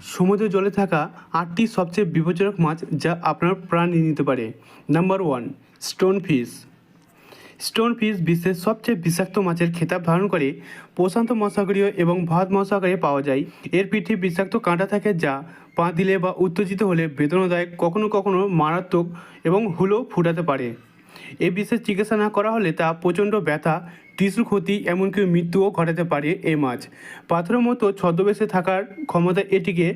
সমুদ্র জলে থাকা আটটি সবচেয়ে বিপজ্জনক মাছ যা আপনার প্রাণ নিয়ে নিতে পারে। Number one stone fish stone fish বিশ্বের সবচেয়ে বিষাক্ত মাছের খেতাব ধারণ করে। প্রশান্ত মহাসাগরীয় এবং ভারত মহাসাগরে পাওয়া যায়। এর পিঠে বিষাক্ত কাঁটা থাকে যা পা দিলে বা উত্তেজিত হলে বেদনাদায়ক, কখনো কখনো মারাত্মক এবং হুলো ফুটাতে পারে। এই বিশেষ চিকিৎসা না করা হলে তা প্রচণ্ড ব্যথা টিস্যু ক্ষতি এমনকি মৃত্যুও ঘটাতে পারে এ মাছ। পাথরের মতো ছদ্মবেশে থাকার ক্ষমতা এটিকে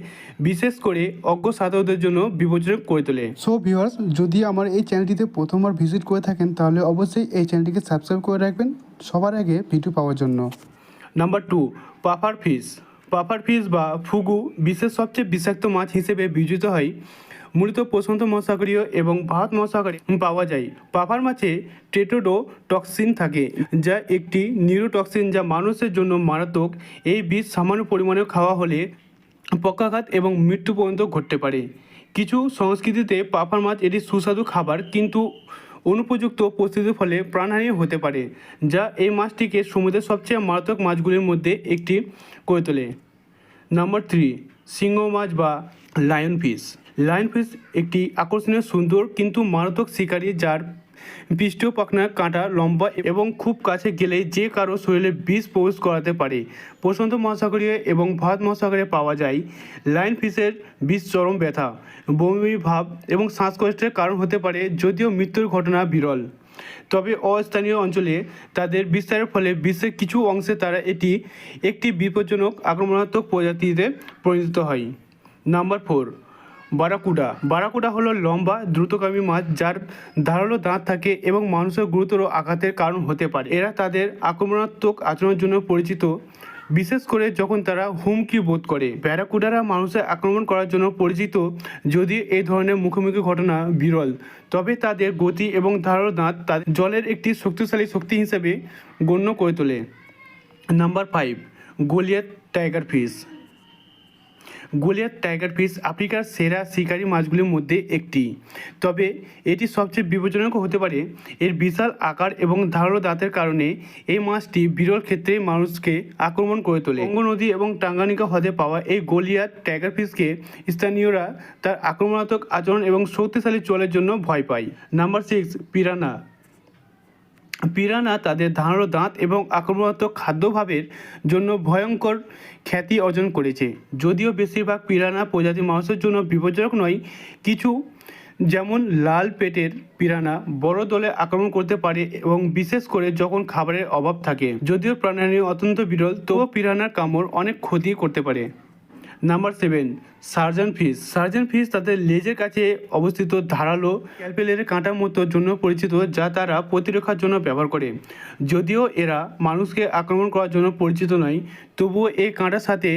বিশেষ করে অজ্ঞ সাধকদের জন্য বিপজ্জনক করে তোলে। সো ভিউয়ার্স যদি আমার এই চ্যানেলটিতে প্রথমবার ভিজিট করে থাকেন তাহলে অবশ্যই এই চ্যানেলটিকে সাবস্ক্রাইব করে রাখবেন সবার আগে ভিডিও পাওয়ার জন্য। Number two puffer fish puffer fish বা ফুগু বিশ্বের সবচেয়ে বিষাক্ত মাছ হিসেবে বিবেচিত হয় মূলত প্রশান্ত মহাসাগরীয় এবং ভারত মহাসাগরে পাওয়া যায়। পাফার মাছে টেটোডো টক্সিন থাকে, যা একটি নিউরোটক্সিন যা মানুষের জন্য মারাত্মক। এই বিষ সামান্য পরিমাণে খাওয়া হলে পক্ষাঘাত এবং মৃত্যু পর্যন্ত ঘটতে পারে। কিছু সংস্কৃতিতে পাফার মাছ এটি সুস্বাদু খাবার, কিন্তু অনুপযুক্ত পরিস্থিতির ফলে প্রাণহানি হতে পারে, যা এই মাছটিকে সমুদ্রের সবচেয়ে মারাত্মক মাছগুলির মধ্যে একটি করে তোলে। নাম্বার থ্রি, সিংহ মাছ বা লায়ন ফিশ। লায়ন ফিশ একটি আকর্ষণীয় সুন্দর কিন্তু মারাত্মক শিকারী যার পৃষ্ঠীয় পাখনা কাঁটা লম্বা এবং খুব কাছে গেলে যে কারও শরীরে বিষ প্রবেশ করাতে পারে। প্রশান্ত মহাসাগরীয় এবং ভারত মহাসাগরে পাওয়া যায় লায়ন ফিশের বিষ চরম ব্যথা, বমি ভাব এবং শ্বাসকষ্টের কারণ হতে পারে যদিও মৃত্যুর ঘটনা বিরল। তবে অস্থানীয় অঞ্চলে তাদের বিস্তারের ফলে বিশ্বের কিছু অংশে তারা এটি একটি বিপজ্জনক, আক্রমণাত্মক প্রজাতিতে পরিণত হয়। Number four বারাকুডা। বারাকুডা হলো লম্বা, দ্রুতগামী মাছ যার ধারালো দাঁত থাকে এবং মানুষের গুরুতর আঘাতের কারণ হতে পারে। এরা তাদের আক্রমণাত্মক আচরণের জন্য পরিচিত, বিশেষ করে যখন তারা হুমকি বোধ করে। ব্যারাকুডারা মানুষের আক্রমণ করার জন্য পরিচিত যদি এই ধরনের মুখোমুখি ঘটনা বিরল, তবে তাদের গতি এবং ধারালো দাঁত তাদের জলের একটি শক্তিশালী শক্তি হিসেবে গণ্য করে তোলে। Number five, Goliath tiger fish. Goliath, tiger fish, আফ্রিকার সেরা শিকারী মাছগুলির মধ্যে একটি। তবে এটি সবচেয়ে বিপজ্জনক হতে পারে। এর বিশাল আকার এবং ধারালো দাঁতের কারণে এই মাছটি বিরল ক্ষেত্রে মানুষকে আক্রমণ করে তোলে। অঙ্গ নদী এবং টাঙ্গানিকা হ্রদে পাওয়া এই গলিয়াত, টাইগার ফিশকে স্থানীয়রা তার আক্রমণাত্মক আচরণ এবং শক্তিশালী চলের জন্য ভয় পায়। Number six, পিরানা। পিরানা তাদের ধারালো দাঁত এবং আক্রমণাত্মক খাদ্যভাবের জন্য ভয়ঙ্কর খ্যাতি অর্জন করেছে। যদিও বেশিরভাগ পিরানা প্রজাতি মানুষের জন্য বিপজ্জনক নয়, কিছু যেমন লাল পেটের পিরানা বড় দলে আক্রমণ করতে পারে এবং বিশেষ করে যখন খাবারের অভাব থাকে। যদিও প্রাণায়ামী অত্যন্ত বিরল, তবুও পিরানার কামড় অনেক ক্ষতি করতে পারে। Number seven surgeon fish. Surgeon fish তাদের লেজের কাছে অবস্থিত ধারালো ক্যালপেলের কাঁটার মতো জন্য পরিচিত, যা তারা প্রতিরক্ষার জন্য ব্যবহার করে। যদিও এরা মানুষকে আক্রমণ করার জন্য পরিচিত নয়, তবুও এই কাঁটার সাথে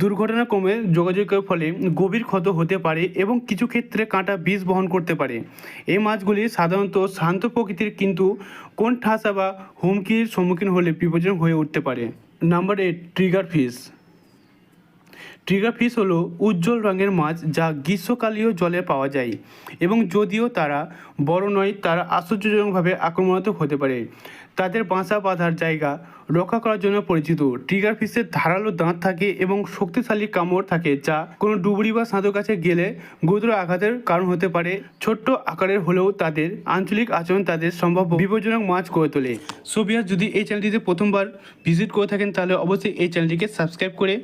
দুর্ঘটনাক্রমে যোগাযোগের ফলে গভীর ক্ষত হতে পারে এবং কিছু ক্ষেত্রে কাঁটা বিষ বহন করতে পারে। এই মাছগুলি সাধারণত শান্ত প্রকৃতির কিন্তু কোন ঠাসা বা হুমকির সম্মুখীন হলে বিপজ্জনক হয়ে উঠতে পারে। Number eight, trigger fish trigger fish হলো উজ্জ্বল রঙের মাছ যা গ্রীষ্মকালীয় জলে পাওয়া যায় এবং যদিও তারা বড় নয়, তারা আশ্চর্যজনকভাবে আক্রমণাত্মক হতে পারে। তাদের বাসা বাঁধার জায়গা রক্ষা করার জন্য পরিচিত। ট্রিগার ফিশের ধারালো দাঁত থাকে এবং শক্তিশালী কামড় থাকে যা কোনো ডুবুরি বা সাঁতর কাছে গেলে গুরুতর আঘাতের কারণ হতে পারে। ছোট্ট আকারের হলেও তাদের আঞ্চলিক আচরণ তাদের সম্ভাব্য বিপজ্জনক মাছ করে তোলে। সোভিয়াস যদি এই চ্যানেলটিতে প্রথমবার ভিজিট করে থাকেন, তাহলে অবশ্যই এই চ্যানেলটিকে সাবস্ক্রাইব করে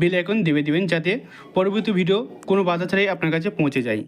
বেল আইকন দেবে দেবেন যাতে পরবর্তী ভিডিও কোনো বাধা ছাড়াই আপনার কাছে পৌঁছে যায়।